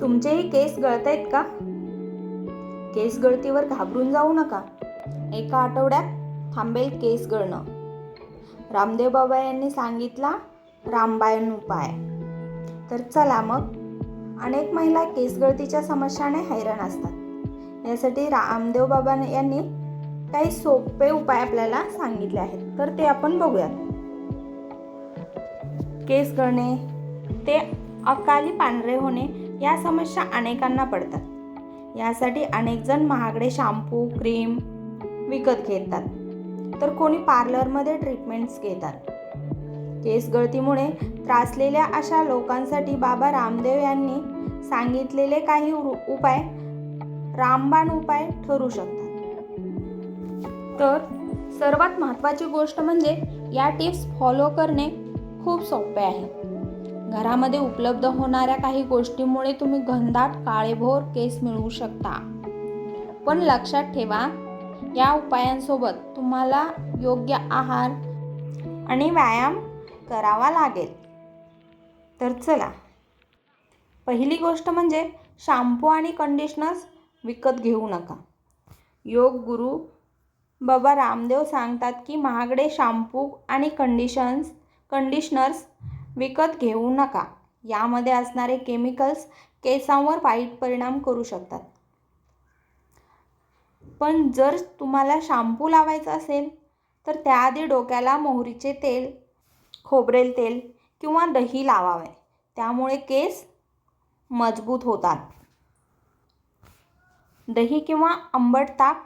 तुमचेही केस गळत आहेत का? केस गळतीवर घाबरून जाऊ नका. एका आठवड्यात थांबेल केस गळणं. रामदेव बाबा यांनी सांगितला रामबायन उपाय. तर चला मग. अनेक महिला केस गळतीच्या समस्याने हैराण असतात. यासाठी रामदेव बाबा यांनी काही सोपे उपाय आपल्याला सांगितले आहेत. तर ते आपण बघूयात. केस गळणे ते अकाली पांढरे होणे या समस्या अनेकांना पडतात. यासाठी अनेक जण महागडे शॅम्पू क्रीम विकत घेतात. तर कोणी पार्लरमध्ये ट्रीटमेंट्स घेतात. केस गळतीमुळे त्रासलेल्या अशा लोकांसाठी बाबा रामदेव यांनी सांगितलेले काही उपाय रामबाण उपाय ठरू शकतात. तर सर्वात महत्त्वाची गोष्ट म्हणजे या टिप्स फॉलो करणे खूप सोपे आहे. घरामध्ये उपलब्ध होणाऱ्या काही गोष्टींमुळे तुम्ही घनदाट काळेभोर केस मिळवू शकता. पण लक्षात ठेवा या उपायांसोबत तुम्हाला योग्य आहार आणि व्यायाम करावा लागेल. तर चला पहिली गोष्ट म्हणजे शॅम्पू आणि कंडिशनर्स विकत घेऊ नका. योग गुरु बाबा रामदेव सांगतात की महागडे शॅम्पू आणि कंडिशन्स कंडिशनर्स विकत घेऊ नका. यामध्ये असणारे केमिकल्स केसांवर वाईट परिणाम करू शकतात. पण जर तुम्हाला शॅम्पू लावायचा असेल तर त्याआधी डोक्याला मोहरीचे तेल खोबरेल तेल किंवा दही लावावे. त्यामुळे केस मजबूत होतात. दही किंवा आंबट ताक.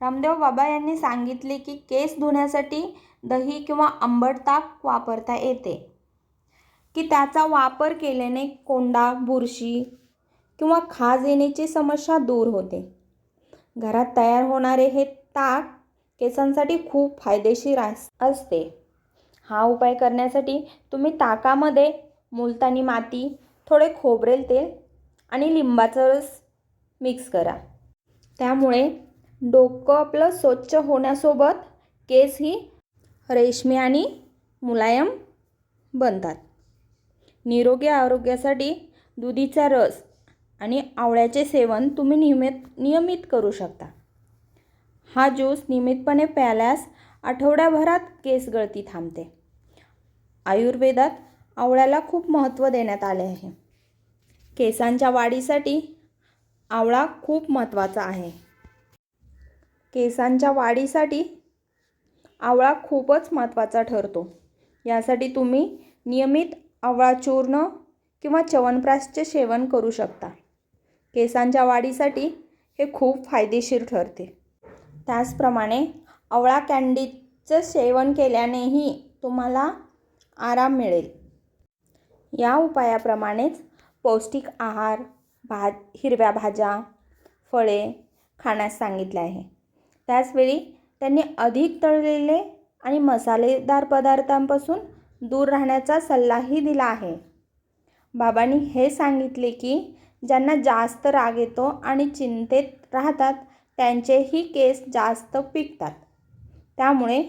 रामदेव बाबा यांनी सांगितले की केस धुण्यासाठी दही किंवा आंबट ताक वापरता येते. की त्याचा वापर केल्याने कोंडा बुरशी किंवा खाज येण्याची समस्या दूर होते. घरात तयार होणारे हे ताक केसांसाठी खूप फायदेशीर अस असते. हा उपाय करण्यासाठी तुम्ही ताकामध्ये मुलतानी माती थोडे खोबरेल तेल आणि लिंबाचा रस मिक्स करा. त्यामुळे डोकं आपलं स्वच्छ होण्यासोबत केसही रेशमी आणि मुलायम बनतात. निरोगी आरोग्यासाठी दुधीचा रस आणि आवळ्याचे सेवन तुम्ही नियमित नियमित करू शकता. हा ज्यूस नियमितपणे प्यायल्यास आठवड्याभरात केस गळती थांबते. आयुर्वेदात आवळ्याला खूप महत्त्व देण्यात आले आहे. केसांच्या वाढीसाठी आवळा खूप महत्त्वाचा आहे. केसांच्या वाढीसाठी आवळा खूपच महत्त्वाचा ठरतो. यासाठी तुम्ही नियमित आवळा चूर्ण किंवा च्यवनप्राशचे सेवन करू शकता. केसांच्या वाढीसाठी हे खूप फायदेशीर ठरते. त्याचप्रमाणे आवळा कँडीचं सेवन केल्यानेही तुम्हाला आराम मिळेल. या उपायाप्रमाणेच पौष्टिक आहार भा हिरव्या भाज्या फळे खाण्यास सांगितले आहे. त्याचवेळी त्यांनी अधिक तळलेले आणि मसालेदार पदार्थांपासून दूर राहण्याचा सल्लाही दिला आहे. बाबांनी हे सांगितले की ज्यांना जास्त राग येतो आणि चिंतेत राहतात त्यांचेही केस जास्त पिकतात. त्यामुळे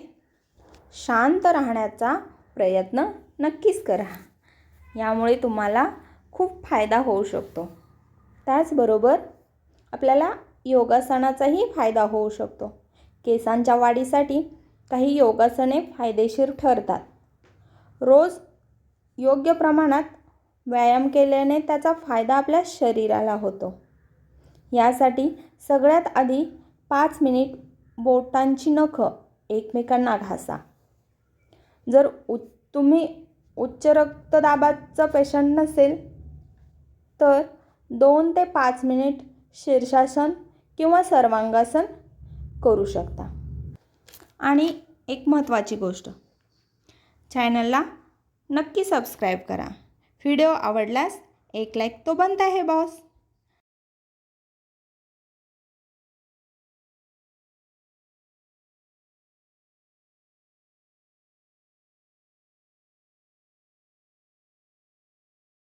शांत राहण्याचा प्रयत्न नक्कीच करा. यामुळे तुम्हाला खूप फायदा होऊ शकतो. त्याचबरोबर आपल्याला योगासनाचाही फायदा होऊ शकतो. केसांच्या वाढीसाठी काही योगासने फायदेशीर ठरतात. रोज योग्य प्रमाणात व्यायाम केल्याने त्याचा फायदा आपल्या शरीराला होतो. यासाठी सगळ्यात आधी पाच मिनिट बोटांची नखं एकमेकांना घासा. जर उ तुम्ही उच्च रक्तदाबाचं पेशंट नसेल तर दोन ते पाच मिनिट शीर्षासन किंवा सर्वांगासन करू शकता. आणि एक महत्त्वाची गोष्ट चॅनलला नक्की सबस्क्राईब करा. व्हिडिओ आवडल्यास एक लाईक तो बनता आहे बॉस.